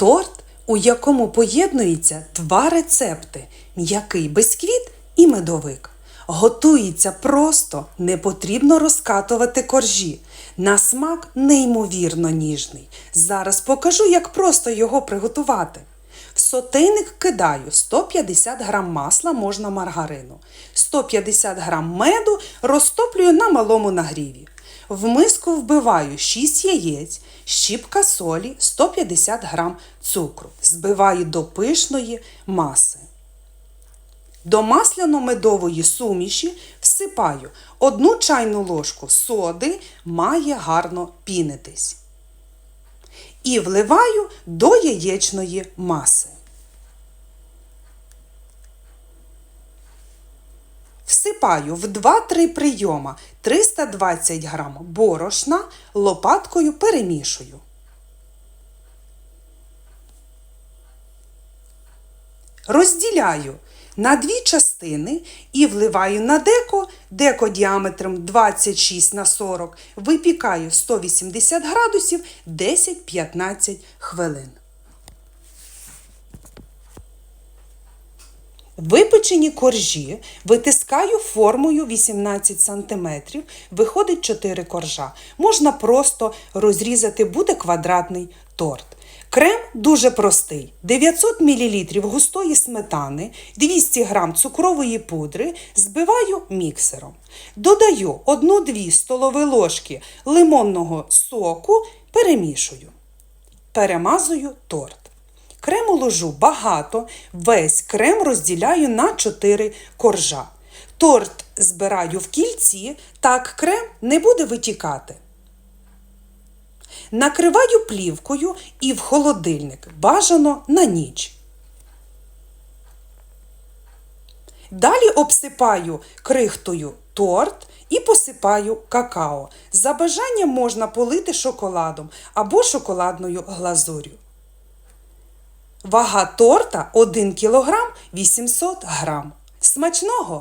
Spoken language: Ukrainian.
Торт, у якому поєднуються два рецепти м'який бисквіт і медовик. Готується просто, не потрібно розкатувати коржі. На смак неймовірно ніжний. Зараз покажу, як просто його приготувати. В сотейник кидаю 150 г масла можна маргарину, 150 г меду розтоплюю на малому нагріві. В миску вбиваю 6 яєць, щіпка солі, 150 г цукру. Збиваю до пишної маси. До масляно-медової суміші всипаю одну чайну ложку соди, має гарно пінитись. І вливаю до яєчної маси. Всипаю в 2-3 прийома 320 г борошна, лопаткою перемішую. Розділяю на дві частини і вливаю на деко, деко діаметром 26 на 40, випікаю 180 градусів 10-15 хвилин. Випечені коржі витискаю формою 18 см, виходить 4 коржа. Можна просто розрізати, буде квадратний торт. Крем дуже простий: 900 мл густої сметани, 200 г цукрової пудри збиваю міксером. Додаю 1-2 столові ложки лимонного соку, перемішую. Перемазую торт. Крему ложу багато, весь крем розділяю на 4 коржа. Торт збираю в кільці, так крем не буде витікати. Накриваю плівкою і в холодильник бажано на ніч. Далі обсипаю крихтою торт і посипаю какао. За бажанням можна полити шоколадом або шоколадною глазур'ю. Вага торта 1 кг 800 г. Смачного!